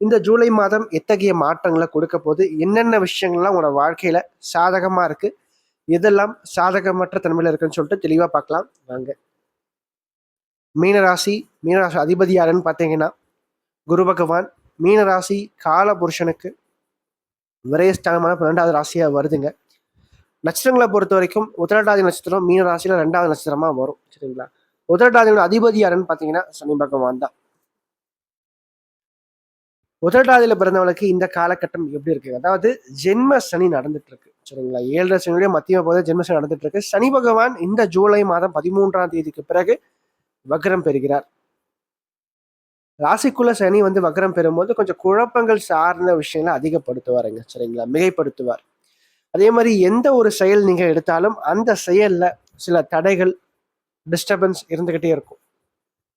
இந்த ஜூலை மாதம் எத்தகைய மாற்றங்களை கொடுக்க போது என்னென்ன விஷயங்கள்லாம் உங்களோட வாழ்க்கையில சாதகமா இருக்கு? எதெல்லாம் சாதகமற்ற தன்மையில இருக்குன்னு சொல்லிட்டு தெளிவா பார்க்கலாம். வாங்க. மீனராசி மீனராசி அதிபதி யாருன்னு பார்த்தீங்கன்னா குரு பகவான் மீனராசி கால புருஷனுக்கு விரயஸ்தானமான பன்னெண்டாவது ராசியாக வருதுங்க. நட்சத்திரங்களை பொறுத்த வரைக்கும் உத்திரட்டாதி நட்சத்திரம் மீன ராசியில ரெண்டாவது நட்சத்திரமா வரும். சரிங்களா? உத்திரட்டாதியோட அதிபதி யாருன்னு பார்த்தீங்கன்னா சனி பகவான் தான். உதட்டாதியில பிறந்தவளுக்கு இந்த காலகட்டம் எப்படி இருக்கு? அதாவது ஜென்ம சனி நடந்துட்டு இருக்கு சரிங்களா? ஏழரை சனியுடைய மத்திய போது ஜென்ம சனி நடந்துட்டு இருக்கு சனி பகவான் இந்த ஜூலை மாதம் பதிமூன்றாம் தேதிக்கு பிறகு வக்ரம் பெறுகிறார். ராசிக்குள்ள சனி வந்து வக்ரம் பெறும்போது கொஞ்சம் குழப்பங்கள் சார்ந்த விஷயங்களை அதிகப்படுத்துவாருங்க. சரிங்களா? மிகைப்படுத்துவார். அதே மாதிரி எந்த ஒரு செயல் நீங்க எடுத்தாலும் அந்த செயல்ல சில தடைகள் டிஸ்டர்பன்ஸ் இருந்துகிட்டே இருக்கும்.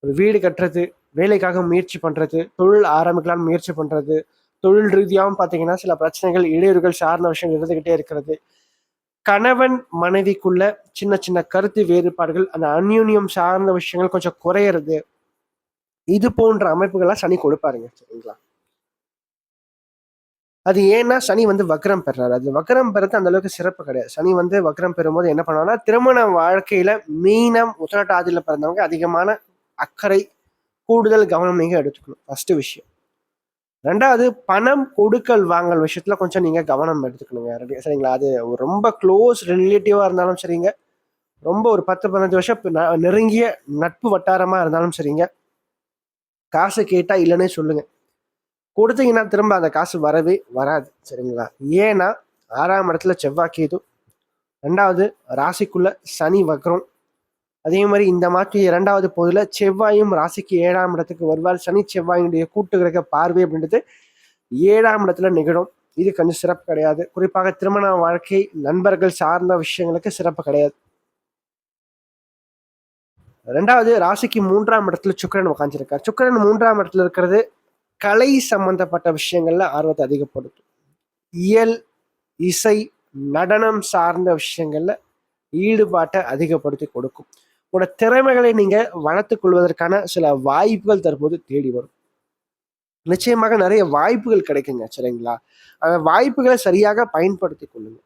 ஒரு வீடு கட்டுறது வேலைக்காக முயற்சி பண்ணுறது தொழில் ஆரம்பிக்கலாம்னு முயற்சி பண்ணுறது தொழில் ரீதியாகவும் பார்த்தீங்கன்னா சில பிரச்சனைகள் இடையூறுகள் சார்ந்த விஷயங்கள் இருந்துக்கிட்டே இருக்கிறது. கணவன் மனைவிக்குள்ள சின்ன சின்ன கருத்து வேறுபாடுகள் அந்த அந்யூன்யம் சார்ந்த விஷயங்கள் கொஞ்சம் குறையிறது. இது போன்ற அமைப்புகள்லாம் சனி கொடுப்பாருங்க சரிங்களா? அது ஏன்னா சனி வந்து வக்ரம் பெறாரு. அது வக்ரம் பெறது அந்த அளவுக்கு சிறப்பு கிடையாது. சனி வந்து வக்ரம் பெறும்போது என்ன பண்ணுவாங்கன்னா திருமண வாழ்க்கையில மீனம் உத்தரட்டாதியில் பிறந்தவங்க அதிகமான அக்கறை கூடுதல் கவனம் நீங்கள் எடுத்துக்கணும். ஃபஸ்ட்டு விஷயம். ரெண்டாவது பணம் கொடுக்கல் வாங்கல் விஷயத்துல கொஞ்சம் நீங்கள் கவனம் எடுத்துக்கணுங்க. சரிங்களா? அது ரொம்ப க்ளோஸ் ரிலேட்டிவாக இருந்தாலும் சரிங்க. ரொம்ப ஒரு பத்து பதினஞ்சு வருஷம் ந- நெருங்கிய நட்பு வட்டாரமாக இருந்தாலும் சரிங்க. காசு கேட்டால் இல்லைன்னே சொல்லுங்கள் கொடுத்தீங்கன்னா திரும்ப அந்த காசு வரவே வராது சரிங்களா? ஏன்னா ஆறாம் இடத்துல செவ்வாய் கேது. ரெண்டாவது ராசிக்குள்ள சனி வக்ரம். அதே மாதிரி இந்த மாதிரி இரண்டாவது பகுதியில் செவ்வாயும் ராசிக்கு ஏழாம் இடத்துக்கு வருவார். சனி செவ்வாயினுடைய கூட்டு கிரக பார்வை அப்படின்றது ஏழாம் இடத்துல நிகழும். இது கொஞ்சம் சிறப்பு கிடையாது. குறிப்பாக திருமண வாழ்க்கை நண்பர்கள் சார்ந்த விஷயங்களுக்கு சிறப்பு கிடையாது. ரெண்டாவது ராசிக்கு மூன்றாம் இடத்துல சுக்கிரன் உட்காந்துருக்கார் சுக்கிரன் மூன்றாம் இடத்துல இருக்கிறது கலை சம்பந்தப்பட்ட விஷயங்கள்ல ஆர்வத்தை அதிகப்படுத்தும். இயல் இசை நடனம் சார்ந்த விஷயங்கள்ல ஈடுபாட்டை அதிகப்படுத்தி கொடுக்கும். உங்களோட திறமைகளை நீங்க வளர்த்துக் கொள்வதற்கான சில வாய்ப்புகள் தற்போது தேடி வரும். நிச்சயமாக நிறைய வாய்ப்புகள் கிடைக்குங்க சரிங்களா? அந்த வாய்ப்புகளை சரியாக பயன்படுத்தி கொள்ளுங்க.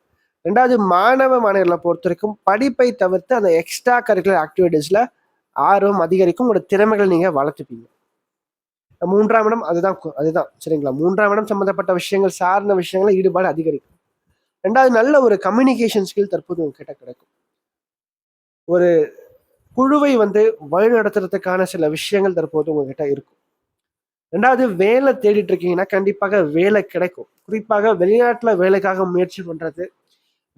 ரெண்டாவது மாணவ மாணவர்களை பொறுத்த வரைக்கும் படிப்பை தவிர்த்து அந்த எக்ஸ்ட்ரா கரிக்குலர் ஆக்டிவிட்டீஸ்ல ஆர்வம் அதிகரிக்கும். உங்களோட திறமைகளை நீங்க வளர்த்துப்பீங்க. மூன்றாம் இடம் அதுதான் அதுதான் சரிங்களா? மூன்றாம் இடம் சம்பந்தப்பட்ட விஷயங்கள் சார்ந்த விஷயங்களை ஈடுபாடு அதிகரிக்கும். ரெண்டாவது நல்ல ஒரு கம்யூனிகேஷன் ஸ்கில் தற்போது உங்ககிட்ட கிடைக்கும். ஒரு குழுவை வந்து வழிநடத்துறதுக்கான சில விஷயங்கள் தற்போது உங்ககிட்ட இருக்கும். ரெண்டாவது வேலை தேடிட்டு இருக்கீங்கன்னா கண்டிப்பாக வேலை கிடைக்கும். குறிப்பாக வெளிநாட்டுல வேலைக்காக முயற்சி பண்றது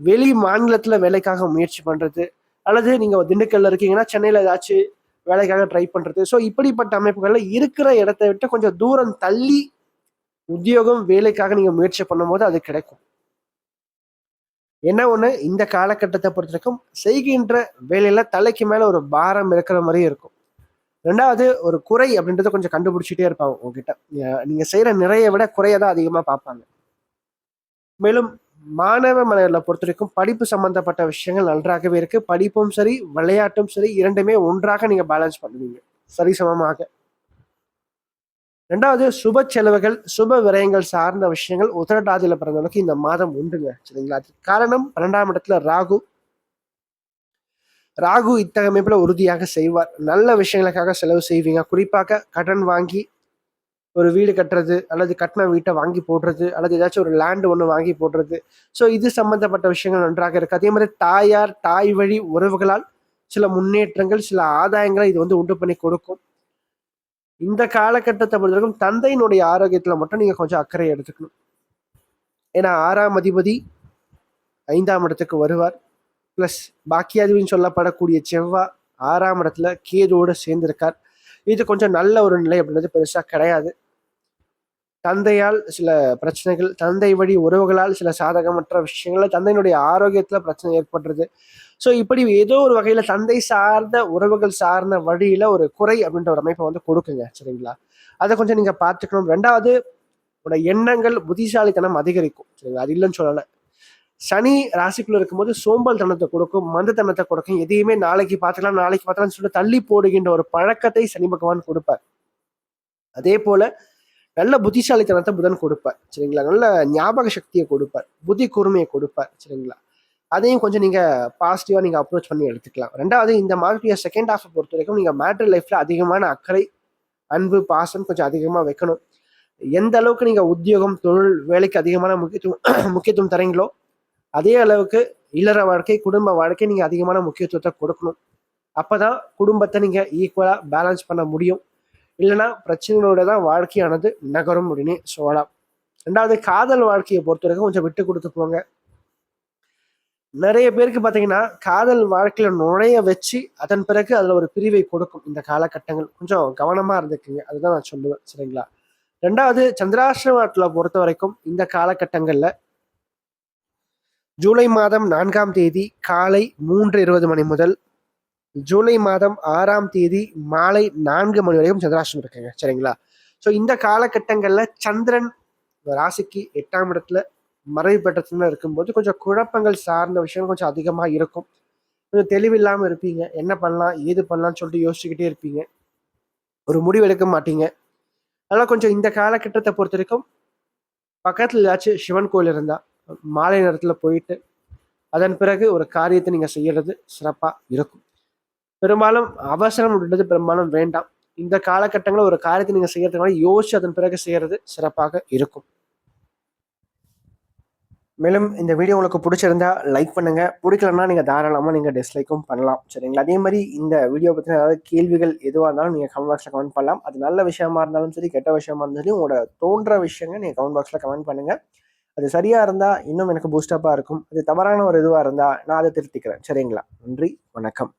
வெளி மாநிலத்துல வேலைக்காக முயற்சி பண்றது அல்லது நீங்க திண்டுக்கல்ல இருக்கீங்கன்னா சென்னையில ஏதாச்சும் வேலைக்காக ட்ரை பண்றது. ஸோ இப்படிப்பட்ட அமைப்புகள்ல இருக்கிற இடத்த விட்டு கொஞ்சம் தூரம் தள்ளி உத்தியோகம் வேலைக்காக நீங்க முயற்சி பண்ணும்போது அது கிடைக்கும். என்ன ஒன்று இந்த காலகட்டத்தை பொறுத்த வரைக்கும் செய்கின்ற வேலையில் தலைக்கு மேலே ஒரு பாரம் இருக்கிற மாதிரி இருக்கும். ரெண்டாவது ஒரு குறை அப்படின்றத கொஞ்சம் கண்டுபிடிச்சிட்டே இருப்பாங்க உங்ககிட்ட. நீங்கள் செய்கிற நிறைய விட குறைய தான் அதிகமாக பார்ப்பாங்க. மேலும் மாணவ மனிதர்களை பொறுத்த வரைக்கும் படிப்பு சம்பந்தப்பட்ட விஷயங்கள் நன்றாகவே இருக்கு. படிப்பும் சரி விளையாட்டும் சரி இரண்டுமே ஒன்றாக நீங்க பேலன்ஸ் பண்ணுவீங்க. சரிசமமாக. ரெண்டாவது சுப செலவுகள் சுப விரயங்கள் சார்ந்த விஷயங்கள் உத்தரட்டாதியில பிறந்தவனுக்கு இந்த மாதம் உண்டுங்க சரிங்களா? காரணம் பன்னெண்டாம் இடத்துல ராகு. ராகு இத்தகைய அமைப்பில் உறுதியாக செய்வார். நல்ல விஷயங்களுக்காக செலவு செய்வீங்க. குறிப்பாக கடன் வாங்கி ஒரு வீடு கட்டுறது அல்லது கட்டின வீட்டை வாங்கி போடுறது அல்லது ஏதாச்சும் ஒரு லேண்ட் ஒன்று வாங்கி போடுறது. ஸோ இது சம்பந்தப்பட்ட விஷயங்கள் நன்றாக இருக்குது அதே மாதிரி தாயார் தாய் வழி உறவுகளால் சில முன்னேற்றங்கள் சில ஆதாயங்களை இது வந்து உண்டு பண்ணி கொடுக்கும். இந்த காலகட்டத்தை பொறுத்தவரைக்கும் தந்தையினுடைய ஆரோக்கியத்தில் மட்டும் நீங்கள் கொஞ்சம் அக்கறை எடுத்துக்கணும். ஏன்னா ஆறாம் அதிபதி ஐந்தாம் இடத்துக்கு வருவார். ப்ளஸ் பாக்கியாதிபின்னு சொல்லப்படக்கூடிய செவ்வாய் ஆறாம் இடத்துல கேதுவோடு சேர்ந்திருக்கார். இது கொஞ்சம் நல்ல ஒரு நிலை அப்படின்றது பெருசாக கிடையாது. தந்தையால் சில பிரச்சனைகள் தந்தை வழி உறவுகளால் சில சாதகமற்ற விஷயங்கள் தந்தையினுடைய ஆரோக்கியத்துல பிரச்சனை ஏற்படுறது. ஸோ இப்படி ஏதோ ஒரு வகையில தந்தை சார்ந்த உறவுகள் சார்ந்த வழியில ஒரு குறை அப்படின்ற ஒரு அமைப்பை வந்து கொடுக்குங்க சரிங்களா? அதை கொஞ்சம் நீங்க பார்த்துக்கணும். ரெண்டாவது உங்களோட எண்ணங்கள் புத்திசாலித்தனம் அதிகரிக்கும் சரிங்களா? அது இல்லைன்னு சொல்லலை. சனி ராசிக்குள்ள இருக்கும்போது சோம்பல் தனத்தை கொடுக்கும் மந்தத்தனத்தை கொடுக்கும் எதையுமே நாளைக்கு பார்த்துக்கலாம் நாளைக்கு பார்த்துக்கலாம்னு சொல்லிட்டு தள்ளி போடுகின்ற ஒரு பழக்கத்தை சனி பகவான் கொடுப்பார். அதே போல நல்ல புத்திசாலித்தனத்தை புதன் கொடுப்பார் சரிங்களா? நல்ல ஞாபக சக்தியை கொடுப்பார் புத்தி கூர்மையை கொடுப்பார் சரிங்களா? அதையும் கொஞ்சம் நீங்க பாசிட்டிவா நீங்க அப்ரோச் பண்ணி எடுத்துக்கலாம். ரெண்டாவது இந்த மாதிரி செகண்ட் ஆஃப் பொறுத்த வரைக்கும் நீங்க மேட்ரு லைஃப்ல அதிகமான அக்கறை அன்பு பாசம் கொஞ்சம் அதிகமாக வைக்கணும். எந்த அளவுக்கு நீங்க உத்தியோகம் தொழில் வேலைக்கு அதிகமான முக்கியத்துவம் முக்கியத்துவம் தரீங்களோ அதே அளவுக்கு இல்லற வாழ்க்கை குடும்ப வாழ்க்கை நீங்க அதிகமான முக்கியத்துவத்தை கொடுக்கணும். அப்பதான் குடும்பத்தை நீங்க ஈக்குவலா பேலன்ஸ் பண்ண முடியும். இல்லைன்னா பிரச்சனைகளோட தான் வாழ்க்கையானது நகரும் அப்படின்னு சொல்லலாம். ரெண்டாவது காதல் வாழ்க்கையை பொறுத்த வரைக்கும் கொஞ்சம் விட்டு கொடுத்து போங்க. நிறைய பேருக்கு பார்த்தீங்கன்னா காதல் வாழ்க்கையில நுழைய வச்சு அதன் பிறகு அதில் ஒரு பிரிவை கொடுக்கும் இந்த காலகட்டங்கள். கொஞ்சம் கவனமாக இருந்துக்குங்க. அதுதான் நான் சொல்லுவேன். சரிங்களா? ரெண்டாவது சந்திராசிரமத்தில் பொறுத்த வரைக்கும் இந்த காலகட்டங்களில் ஜூலை மாதம் நான்காம் தேதி காலை மூன்று இருபது மணி முதல் ஜூலை மாதம் ஆறாம் தேதி மாலை நான்கு மணி வரைக்கும் சந்திராஷ்டம் இருக்குங்க சரிங்களா? ஸோ இந்த காலகட்டங்களில் சந்திரன் ராசிக்கு எட்டாம் இடத்துல மறைவு பெற்றதுன்னு இருக்கும்போது கொஞ்சம் குழப்பங்கள் சார்ந்த விஷயம் கொஞ்சம் அதிகமாக இருக்கும். கொஞ்சம் தெளிவில்லாமல் இருப்பீங்க. என்ன பண்ணலாம் ஏது பண்ணலாம்னு சொல்லிட்டு யோசிச்சுக்கிட்டே இருப்பீங்க. ஒரு முடிவு எடுக்க மாட்டீங்க. அதனால் கொஞ்சம் இந்த காலகட்டத்தை பொறுத்த வரைக்கும் பக்கத்தில் ஏதாச்சும் சிவன் கோயில் இருந்தால் மாலை நேரத்தில் போயிட்டு அதன் பிறகு ஒரு காரியத்தை நீங்கள் செய்யறது சிறப்பாக இருக்கும். பெரும்பாலும் அவசரம் அப்படின்றது பெரும்பாலும் வேண்டாம். இந்த காலகட்டங்களில் ஒரு காரியத்தை நீங்கள் செய்யறதுனால யோசிச்சு அதன் பிறகு செய்யறது சிறப்பாக இருக்கும். மேலும் இந்த வீடியோ உங்களுக்கு பிடிச்சிருந்தா லைக் பண்ணுங்க. பிடிக்கலன்னா நீங்கள் தாராளமாக நீங்கள் டிஸ்லைக்கும் பண்ணலாம். சரிங்களா? அதே மாதிரி இந்த வீடியோ பற்றின ஏதாவது கேள்விகள் எதுவாக இருந்தாலும் நீங்கள் கமெண்ட் பாக்ஸில் கமெண்ட் பண்ணலாம். அது நல்ல விஷயமா இருந்தாலும் சரி கெட்ட விஷயமா இருந்தாலும் சரி உங்களோட தோன்ற விஷயங்கள் நீங்கள் கமெண்ட் பாக்ஸில் கமெண்ட் பண்ணுங்கள் அது சரியாக இருந்தால் இன்னும் எனக்கு பூஸ்டப்பாக இருக்கும். அது தவறான ஒரு இதுவாக இருந்தால் நான் அதை திருத்திக்கிறேன். சரிங்களா? நன்றி வணக்கம்.